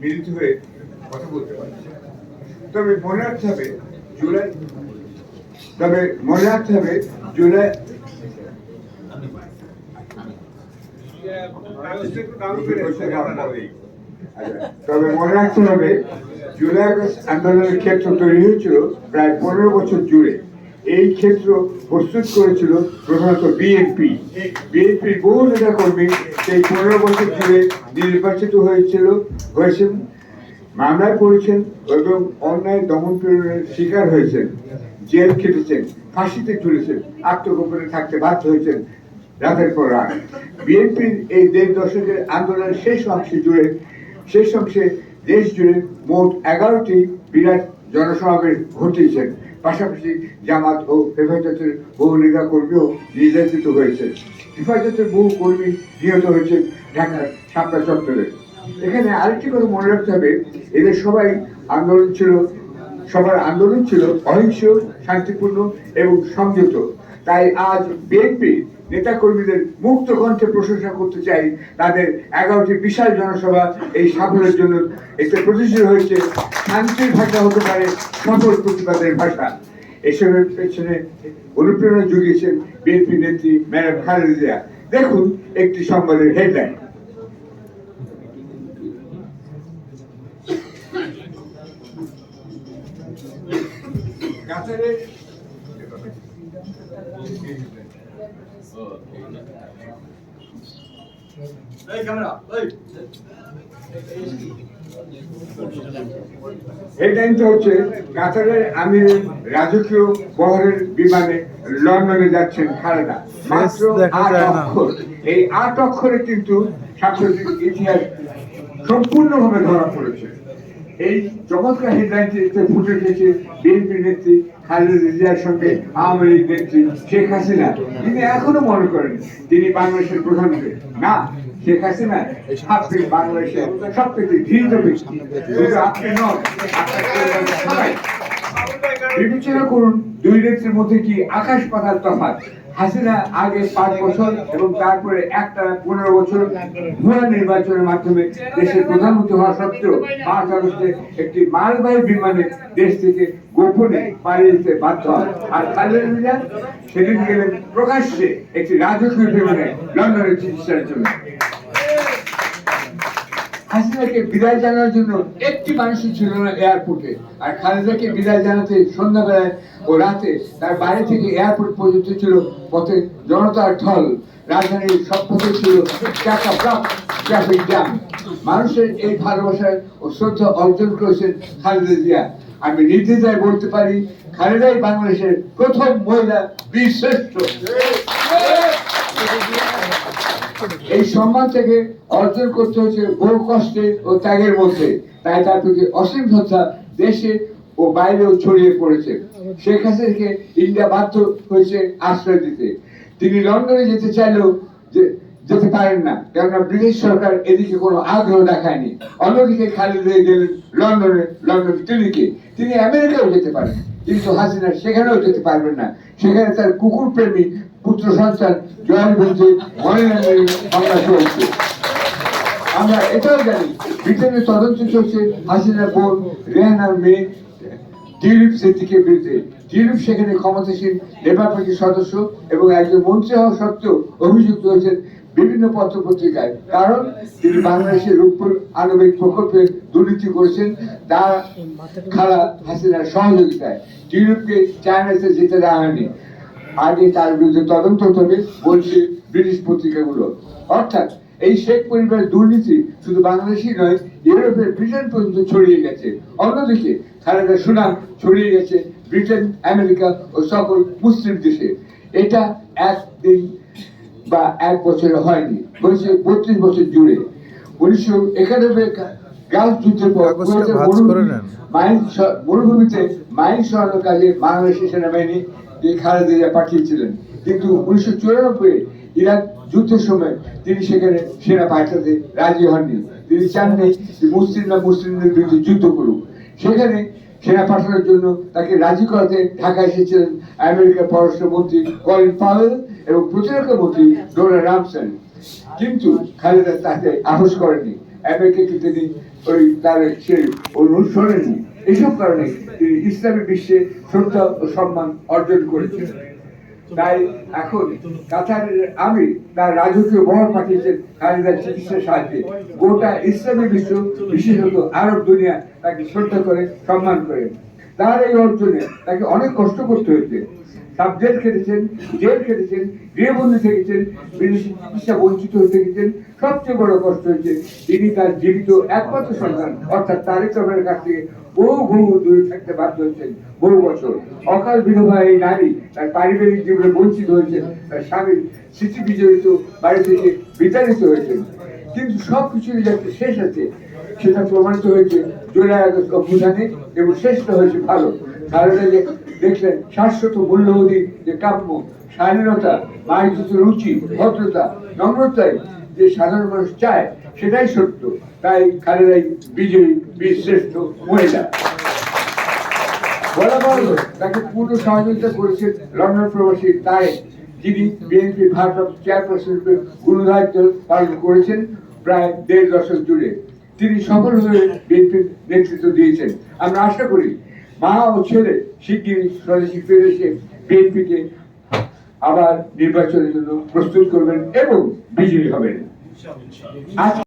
মিলিত হয়ে কথা বলতে পারছি তবে মনে রাখতে হবে, জুলাই তবে মনে রাখতে হবে, জুলাই তবে মনে রাখতে হবে, জুলাই আগস্ট আন্দোলনের ক্ষেত্র তৈরি হয়েছিল প্রায় পনেরো বছর জুড়ে। এই ক্ষেত্র প্রস্তুত করেছিল প্রধানত বিএনপি। বিএনপির বহু নেতা কর্মী সেই পনেরো বছর জুড়ে নির্বাচিত হয়েছিল, হয়েছেন, মামলায় পড়েছেন এবং অন্যায় দমন পীড়নের শিকার হয়েছেন, জেল খেটেছেন, ফাঁসিতে ঝুলেছেন, আত্মগোপনে থাকতে বাধ্য হয়েছেন রাতের পর রাত। বিএনপির এই দেড় দশকের আন্দোলনের শেষ অংশে জুড়ে, শেষ অংশে দেশ জুড়ে মোট এগারোটি বিরাট জনসমাবেশ ঘটিয়েছেন। পাশাপাশি জামাত ও হেফাজতের বহু নেতা কর্মীও নির্যাতিত হয়েছে। হেফাজতের বহু কর্মী নিহত হয়েছে ঢাকার সাপড়া চত্বরে। এখানে আরেকটি কথা মনে রাখতে হবে, এদের সবাই আন্দোলন ছিল, সবার আন্দোলন ছিল অহিংস, শান্তিপূর্ণ এবং সংযত তাই আজ বিএনপি নেতা কর্মীদের মুক্ত কণ্ঠে প্রশংসা করতে চাই। তাদের এগারোটি বিশাল জনসভা এই সাফল্যের জন্য এতে প্রতিষ্ঠিত হয়েছে। শান্তির ভাষা হতে পারে সফল প্রতিবাদের ভাষা। এসবের পেছনে অনুপ্রেরণা জুগিয়েছেন বিএনপি নেত্রী ম্যাডাম খালেদা জিয়া। দেখুন একটি সংবাদের হেডলাইন। হেডলাইনটা হচ্ছে কাতারের আমিরের রাজকীয় বহরের বিমানে লন্ডনে যাচ্ছেন খালেদা। মাত্র দেখা আট অক্ষর। এই আট অক্ষরে কিন্তু সাম্প্রতিক ইতিহাস সম্পূর্ণভাবে ধরা পড়েছে। এই চমৎকার হেডলাইনটিতে ফুটে উঠেছে বিএনপি নেত্রী খালেদা জিয়ার সঙ্গে আওয়ামী লীগ নেত্রী শেখ হাসিনা। তিনি এখনও মনে করেন তিনি বাংলাদেশের প্রধানমন্ত্রী। না, শেখ হাসিনা আপনি বাংলাদেশের সব থেকে ঘৃণিত ব্যক্তি সবাই। বিবেচনা করুন, দুই নেত্রীর মধ্যে কি আকাশ পাতাল তফাৎ? হাসিনা আগে পাঁচ বছর এবং তারপরে একটা পনেরো বছর ভুয়া নির্বাচনের মাধ্যমে দেশের প্রধানমন্ত্রী হওয়া সত্ত্বেও পাঁচ আগস্টে একটি মালবাহী বিমানে দেশ থেকে গোপনে পালিয়ে যেতে বাধ্য হয়। আর জিয়া সেদিন গেলেন প্রকাশ্যে একটি রাজকীয় বিমানে লন্ডনের চিকিৎসার জন্য। হাসিনাকে বিদায় জানানোর জন্য একটি মানুষই ছিল না এয়ারপোর্টে। আর খালেদাকে বিদায় জানাতে সন্ধ্যাবেলায় ও রাতে তার বাড়ি থেকে এয়ারপোর্ট পর্যন্ত ছিল পথে জনতার ঢল। রাজধানীর সব পথে ছিল চাকা ট্রাফিক জ্যাম। মানুষের এই ভালোবাসার ও শ্রদ্ধা অর্জন করেছেন খালেদা জিয়া। আমি নির্দ্বিধায় বলতে পারি, খালেদাই বাংলাদেশের প্রথম মহিলা বীর শ্রেষ্ঠ এই সম্মান থেকে অর্জন করতে হচ্ছে বহু কষ্টে ও ত্যাগের মধ্যে। তাই তার প্রতি অসীম শ্রদ্ধা দেশে ও বাইরেও ছড়িয়ে পড়েছে। শেখ হাসিনাকে ইন্ডিয়া বাধ্য হয়েছে আশ্রয় দিতে। তিনি লন্ডনে যেতে চাইলেও যে, যেতে পারেন না। কেননা ব্রিটিশ সরকার এদিকে কোনো আগ্রহ দেখায়নি। অন্যদিকে খালিদ হয়ে গেলেন লন্ডনে, লন্ডন ক্লিনিকে তিনি আমেরিকাও যেতে পারেন। কিন্তু হাসিনা সেখানেও যেতে পারবেন না। সেখানে তার কুকুর প্রেমী পুত্র সন্তান মনিলান্ডারিং মামলা চলছে আমরা এটাও জানি, ব্রিটেনের তদন্ত চলছে, হাসিনার বোন রেহানার মেয়ে দিলীপ সিদ্দিকের বিরুদ্ধে। দিলীপ সেখানে ক্ষমতাসীন লেবার পার্টির সদস্য এবং একজন মন্ত্রী হওয়া সত্ত্বেও অভিযুক্ত হয়েছেন বিভিন্ন পত্র পত্রিকায় কারণ তিনি বাংলাদেশের রূপপুর আণবিক প্রকল্পে দুর্নীতি করেছেন তার খালা হাসিনার সহযোগিতায়। দিলীপকে চায়নাতে যেতে দেওয়া হয়নি। আগে তার বিরুদ্ধে তদন্ত হবে বলছে ব্রিটিশ পত্রিকাগুলো। অর্থাৎ এই শেখ পরিবারের দুর্নীতি শুধু বাংলাদেশই নয়, ইউরোপের ব্রিটেন পর্যন্ত ছড়িয়ে গেছে। অন্যদিকে খালেদা সুনাম ছড়িয়ে গেছে ব্রিটেন, আমেরিকা ও সকল মুসলিম দেশে। এটা একদিন বা এক বছরে হয়নি। হয়েছে বত্রিশ বছর জুড়ে। উনিশশো একানব্বই গালফ যুদ্ধের পর। মাইন মরুভূমিতে মাইন সরানোর কাজে বাংলাদেশি সেনাবাহিনী যে খালেদা পাঠিয়েছিলেন। কিন্তু উনিশশো চুরানব্বই ইরাক যুদ্ধের সময় তিনি সেখানে সেনা পাঠাতে রাজি হননি। তিনি চাননি যে মুসলিমরা মুসলিমদের বিরুদ্ধে যুদ্ধ করুক। সেখানে সেনা পাঠানোর জন্য তাকে রাজি করাতে ঢাকা এসেছিলেন আমেরিকার পররাষ্ট্রমন্ত্রী কলিন পাওয়েল। এবং প্রতিরক্ষা মন্ত্রী ডোনাল্ড রামসন কিন্তু খালেদা তাকে আপোষ করেনি আমেরিকাকে তিনি ওই তার সে অনুসরেননি এসব কারণে তিনি ইসলামী বিশ্বে শ্রদ্ধা ও সম্মান অর্জন করেছেন। তাই এখন কাতারের আমি তার রাজকীয় বহর পাঠিয়েছেন খালেদার চিকিৎসার সাহায্যে। গোটা ইসলামী বিশ্ব, বিশেষত আরব দুনিয়া, তাকে শ্রদ্ধা করে, সম্মান করে। তার এই অর্জনে তাকে অনেক কষ্ট করতে হয়েছে। সাবজেক্ট খেটেছেন, জেল খেটেছেন, গৃহবন্দী থেকেছেন বিদেশি চিকিৎসা বঞ্চিত হয়ে থেকেছেন সবচেয়ে বড় কষ্ট হয়েছে, তিনি তার জীবিত একমাত্র সন্তান, অর্থাৎ তারেক রহমানের কাছ থেকে বহু বহু দূরে থাকতে বাধ্য হয়েছেন বহু বছর। অকাল বিধবা এই নারী তার পারিবারিক জীবনে বঞ্চিত হয়েছেন, তার স্বামীর স্মৃতি বিজড়িত বাড়ি থেকে বিতাড়িত হয়েছেন। কিন্তু সব কিছুরই যে একটা শেষ আছে সেটা প্রমাণিত হয়েছে, জুলাই আগস্ট এবং শেষটা হয়েছে ভালো এই যে দেখলেন, শাশ্বত মূল্যবোধী যে কাম্য, স্বাধীনতা, মানচিত্র রুচি, ভদ্রতা নম্রতায় যে সাধারণ মানুষ চায়, সেটাই সত্য। তাই খালেদাই বিজয়ী বীর শ্রেষ্ঠ মহিলা। বলা ভালো তাকে পূর্ণ সহযোগিতা করেছেন লন্ডন প্রবাসী তাই যিনি বিএনপি ভারপ্রাপ্ত চেয়ারপারসন রূপে গুরুদায়িত্ব পালন করেছেন প্রায় দেড় দশক জুড়ে। তিনি সফলভাবে বিএনপির নেতৃত্ব দিয়েছেন। আমরা আশা করি মা ও ছেলে শিগগিরই স্বদেশী ফিরে এসে বিএনপিকে আবার নির্বাচনের জন্য প্রস্তুত করবেন এবং বিজয়ী হবেন।